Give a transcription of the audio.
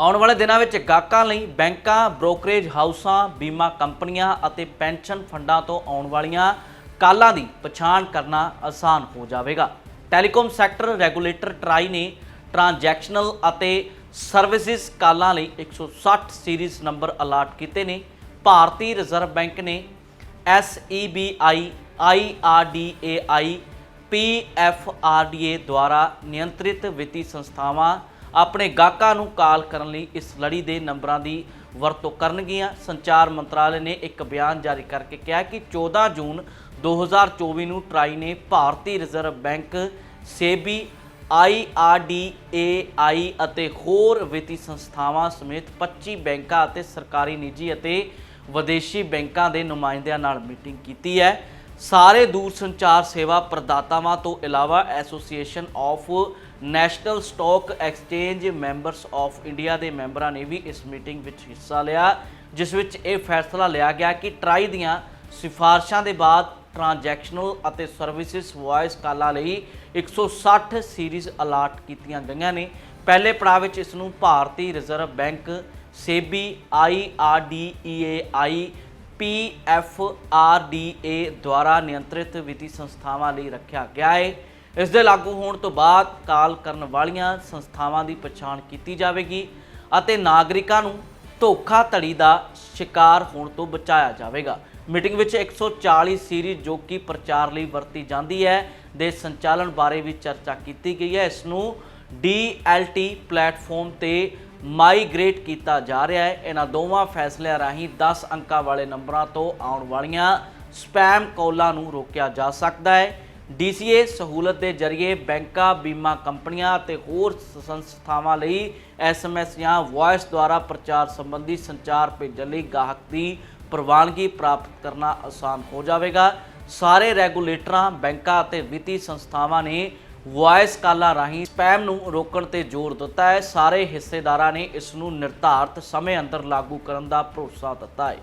ਆਉਣ ਵਾਲੇ ਦਿਨਾਂ ਵਿੱਚ ਗਾਹਕਾਂ ਲਈ ਬੈਂਕਾਂ, ਬ੍ਰੋਕਰੇਜ ਹਾਊਸਾਂ, ਬੀਮਾ ਕੰਪਨੀਆਂ ਅਤੇ ਪੈਨਸ਼ਨ ਫੰਡਾਂ ਤੋਂ ਆਉਣ ਵਾਲੀਆਂ ਕਾਲਾਂ ਦੀ ਪਛਾਣ ਕਰਨਾ ਆਸਾਨ ਹੋ ਜਾਵੇਗਾ। ਟੈਲੀਕਾਮ ਸੈਕਟਰ ਰੈਗੂਲੇਟਰ ਟਰਾਈ ਨੇ ਟ੍ਰਾਂਜੈਕਸ਼ਨਲ ਅਤੇ ਸਰਵਿਸਿਜ਼ ਕਾਲਾਂ ਲਈ 160 ਸੀਰੀਜ਼ ਨੰਬਰ ਅਲਾਟ ਕੀਤੇ ਨੇ। ਭਾਰਤੀ ਰਿਜ਼ਰਵ ਬੈਂਕ ਨੇ E SEBI IRDAI PFRDA ਦੁਆਰਾ ਨਿਯੰਤਰਿਤ ਵਿੱਤੀ ਸੰਸਥਾਵਾਂ ਆਪਣੇ ਗਾਹਕਾਂ ਨੂੰ ਕਾਲ ਕਰਨ ਲਈ ਇਸ ਲੜੀ ਦੇ ਨੰਬਰਾਂ ਦੀ ਵਰਤੋਂ ਕਰਨਗੀਆਂ। ਸੰਚਾਰ ਮੰਤਰਾਲੇ ਨੇ ਇੱਕ ਬਿਆਨ ਜਾਰੀ ਕਰਕੇ ਕਿਹਾ ਕਿ 14 ਜੂਨ 2024 ਨੂੰ ਟਰਾਈ ਨੇ ਭਾਰਤੀ ਰਿਜ਼ਰਵ ਬੈਂਕ, ਸੇਬੀ IRDAI ਅਤੇ ਹੋਰ ਵਿੱਤੀ ਸੰਸਥਾਵਾਂ ਸਮੇਤ 25 ਬੈਂਕਾਂ ਅਤੇ ਸਰਕਾਰੀ ਨਿੱਜੀ ਅਤੇ ਵਿਦੇਸ਼ੀ ਬੈਂਕਾਂ ਦੇ ਨੁਮਾਇੰਦਿਆਂ ਨਾਲ ਮੀਟਿੰਗ ਕੀਤੀ ਹੈ। ਸਾਰੇ ਦੂਰ ਸੰਚਾਰ ਸੇਵਾ ਪ੍ਰਦਾਤਾਵਾਂ ਤੋਂ ਇਲਾਵਾ association of national stock exchange members of India ਦੇ ਮੈਂਬਰਾਂ ਨੇ ਵੀ ਇਸ ਮੀਟਿੰਗ ਵਿੱਚ ਹਿੱਸਾ ਲਿਆ, ਜਿਸ ਵਿੱਚ ਇਹ ਫੈਸਲਾ ਲਿਆ ਗਿਆ ਕਿ ਟਰਾਈ ਦੀਆਂ ਸਿਫਾਰਸ਼ਾਂ ਦੇ ਬਾਅਦ ਟ੍ਰਾਂਜੈਕਸ਼ਨਲ ਅਤੇ ਸਰਵਿਸਿਜ਼ ਵਾਇਸ ਕਾਲਾਂ ਲਈ 160 ਸੀਰੀਜ਼ ਅਲਾਟ ਕੀਤੀਆਂ ਗਈਆਂ ਨੇ। ਪਹਿਲੇ ਪੜਾਅ ਵਿੱਚ ਇਸ ਨੂੰ ਭਾਰਤੀ reserve bank, SEBI IRDAI P F R D A ਦੁਆਰਾ ਨਿਯੰਤਰਿਤ ਵਿੱਤੀ ਸੰਸਥਾਵਾਂ ਲਈ ਰੱਖਿਆ ਗਿਆ ਹੈ ਇਸ ਦੇ ਲਾਗੂ ਹੋਣ ਤੋਂ ਬਾਅਦ ਕਾਲ ਕਰਨ ਵਾਲੀਆਂ ਸੰਸਥਾਵਾਂ ਦੀ ਪਛਾਣ ਕੀਤੀ ਜਾਵੇਗੀ ਅਤੇ ਨਾਗਰਿਕਾਂ ਨੂੰ ਧੋਖਾਧੜੀ ਦਾ ਸ਼ਿਕਾਰ ਹੋਣ ਤੋਂ ਬਚਾਇਆ ਜਾਵੇਗਾ। ਮੀਟਿੰਗ ਵਿੱਚ 140 ਸੀਰੀਜ਼ ਜੋ ਕਿ ਪ੍ਰਚਾਰ ਲਈ ਵਰਤੀ ਜਾਂਦੀ ਹੈ ਦੇ ਸੰਚਾਲਨ ਬਾਰੇ ਵੀ ਚਰਚਾ ਕੀਤੀ ਗਈ ਹੈ। ਇਸ ਨੂੰ DLT ਪਲੇਟਫਾਰਮ ਤੇ ਮਾਈਗ੍ਰੇਟ ਕੀਤਾ ਜਾ ਰਿਹਾ ਹੈ। ਇਹਨਾਂ ਦੋਵਾਂ ਫੈਸਲਿਆਂ ਰਾਹੀਂ 10 ਅੰਕਾਂ ਵਾਲੇ ਨੰਬਰਾਂ ਤੋਂ ਆਉਣ ਵਾਲੀਆਂ ਸਪੈਮ ਕਾਲਾਂ ਨੂੰ ਰੋਕਿਆ ਜਾ ਸਕਦਾ ਹੈ। DCA ਸਹੂਲਤ ਦੇ ਜ਼ਰੀਏ ਬੈਂਕਾਂ, ਬੀਮਾ ਕੰਪਨੀਆਂ ਅਤੇ ਹੋਰ ਸੰਸਥਾਵਾਂ ਲਈ SMS ਜਾਂ ਵੌਇਸ ਦੁਆਰਾ ਪ੍ਰਚਾਰ ਸੰਬੰਧੀ ਸੰਚਾਰ ਭੇਜਣ ਲਈ ਗਾਹਕ ਦੀ ਪ੍ਰਵਾਨਗੀ ਪ੍ਰਾਪਤ ਕਰਨਾ ਆਸਾਨ ਹੋ ਜਾਵੇਗਾ। ਸਾਰੇ ਰੈਗੂਲੇਟਰਾਂ, ਬੈਂਕਾਂ ਅਤੇ ਵਿੱਤੀ ਸੰਸਥਾਵਾਂ ਨੇ ਵੌਇਸ ਕਾਲਾਂ ਰਾਹੀਂ ਸਪੈਮ ਨੂੰ ਰੋਕਣ ਤੇ ਜ਼ੋਰ ਦਿੱਤਾ ਹੈ। ਸਾਰੇ ਹਿੱਸੇਦਾਰਾਂ ਨੇ ਇਸ ਨੂੰ ਨਿਰਧਾਰਤ ਸਮੇਂ ਅੰਦਰ ਲਾਗੂ ਕਰਨ ਦਾ ਭਰੋਸਾ ਦਿੱਤਾ ਹੈ।